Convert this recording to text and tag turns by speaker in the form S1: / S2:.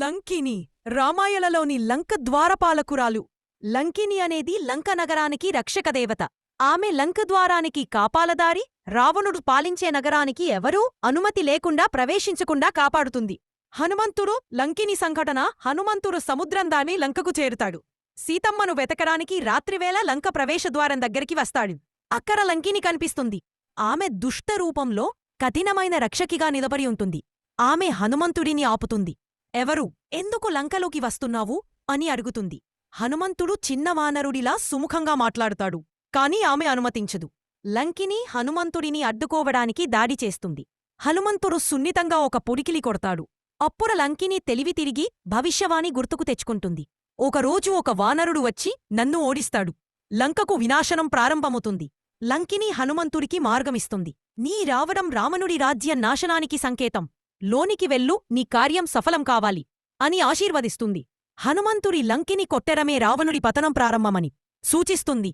S1: లంకిని రామాయణలోని లంక ద్వారపాలకురాలు. లంకిని అనేది లంక నగరానికి రక్షకదేవత ఆమె లంక ద్వారానికి కాపాలదారి రావణుడు పాలించే నగరానికి ఎవరూ అనుమతి లేకుండా ప్రవేశించకుండా కాపాడుతుంది. హనుమంతుడు లంకిని సంఘటన హనుమంతుడు సముద్రం దాని లంకకు చేరుతాడు. సీతమ్మను వెతకడానికి రాత్రివేళ లంక ప్రవేశద్వారం దగ్గరికి వస్తాడు. అక్కర లంకిని కనిపిస్తుంది. ఆమె దుష్టరూపంలో కఠినమైన రక్షకిగా నిలబడి ఉంటుంది. ఆమె హనుమంతుడిని ఆపుతుంది. ఎవరు? ఎందుకు లంకలోకి వస్తున్నావు? అని అడుగుతుంది. హనుమంతుడు చిన్న వానరుడిలా సుముఖంగా మాట్లాడుతాడు. కాని ఆమె అనుమతించదు. లంకిని హనుమంతుడిని అడ్డుకోవడానికి దాడి చేస్తుంది. హనుమంతుడు సున్నితంగా ఒక పొడికిలి కొడతాడు. అప్పుర లంకిని తెలివి తిరిగి భవిష్యవాణి గుర్తుకు తెచ్చుకుంటుంది. ఒకరోజు ఒక వానరుడు వచ్చి నన్ను ఓడిస్తాడు. లంకకు వినాశనం ప్రారంభమవుతుంది. లంకిని హనుమంతుడికి మార్గమిస్తుంది. నీ రావడం రావణుడి రాజ్య నాశనానికి సంకేతం. లోనికి వెళ్ళు నీ కార్యం సఫలం కావాలి అని ఆశీర్వదిస్తుంది. హనుమంతుడి లంకిని కొట్టెరమే రావణుడి పతనం ప్రారంభమని సూచిస్తుంది.